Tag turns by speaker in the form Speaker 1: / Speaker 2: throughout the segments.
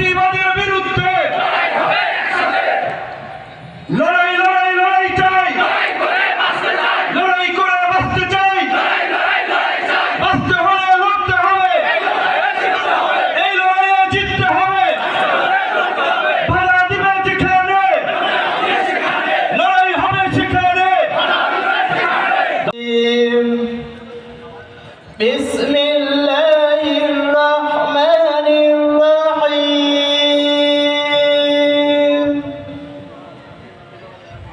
Speaker 1: ফাঁসিবাদের বিরুদ্ধে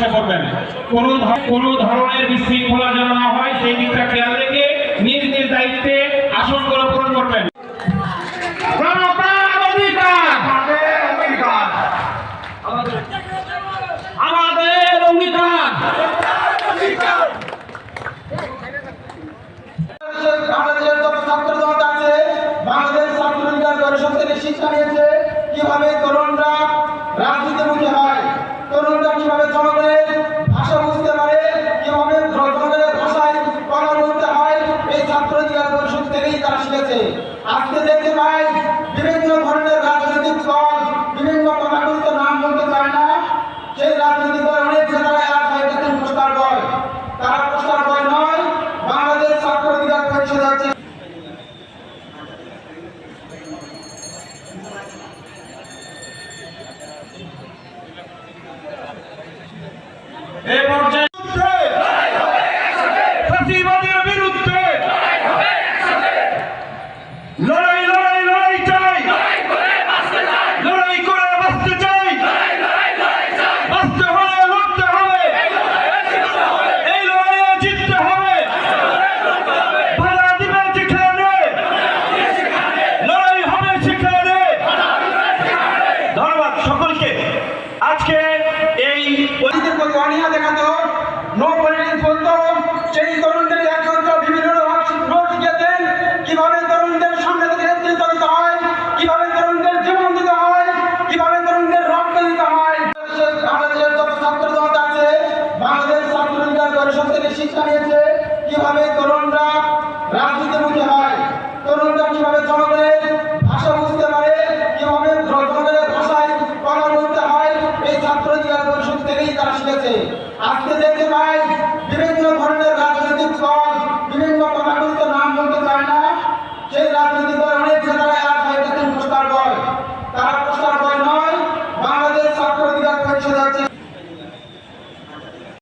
Speaker 2: বসে পড়বেন কোন কোনো ধরনের বিশৃঙ্খলা যেন না হয়, সেই দিকটা খেয়াল রেখে নিজ নিজ দায়িত্বে আসনগুলো পূরণ করবেন জনতার অধিকার আমাদের অঙ্গীকার
Speaker 3: বাংলাদেশের যত ছাত্র জনতা আছে বাংলাদেশ ছাত্র অধিকার পরিষদ থেকে শিক্ষা নিয়েছে কীভাবে তরুণরা রাজনীতিমুখী হয় তরুণরা কীভাবে জনগণের ভাষা বুঝতে পারে কীভাবে জনগণের ভাষায় কথা বলতে হয় এই ছাত্র অধিকার পরিষদ থেকেই তারা শিখেছে আজকে দেখতে পাই বিভিন্ন ধরনের রাজনৈতিক দল, বিভিন্ন কর্মকর্ত নাম বলতে চায় না। সেই রাজনৈতিক দল অনেক নেতারা এক হয় প্রস্তাব বয় তারা প্রস্তাব বয় নয়, বাংলাদেশ ছাত্র অধিকার পরিষদ আছে।
Speaker 2: এই পর্যায়ে
Speaker 1: আজকে এই
Speaker 3: পরিধির প্রতি অনীহা দেখাতো নো পলিটিক্স সেই তরুণদের একমাত্র বিভিন্ন রোগ শিখিয়েছেন কীভাবে তরুণদের সামনে দিতে হয়, কীভাবে তরুণদের দিতে হয়, কীভাবে তরুণদের রক্ত দিতে হয়। বাংলাদেশের- ছাত্র আছে থেকে নিয়েছে, কীভাবে তরুণরা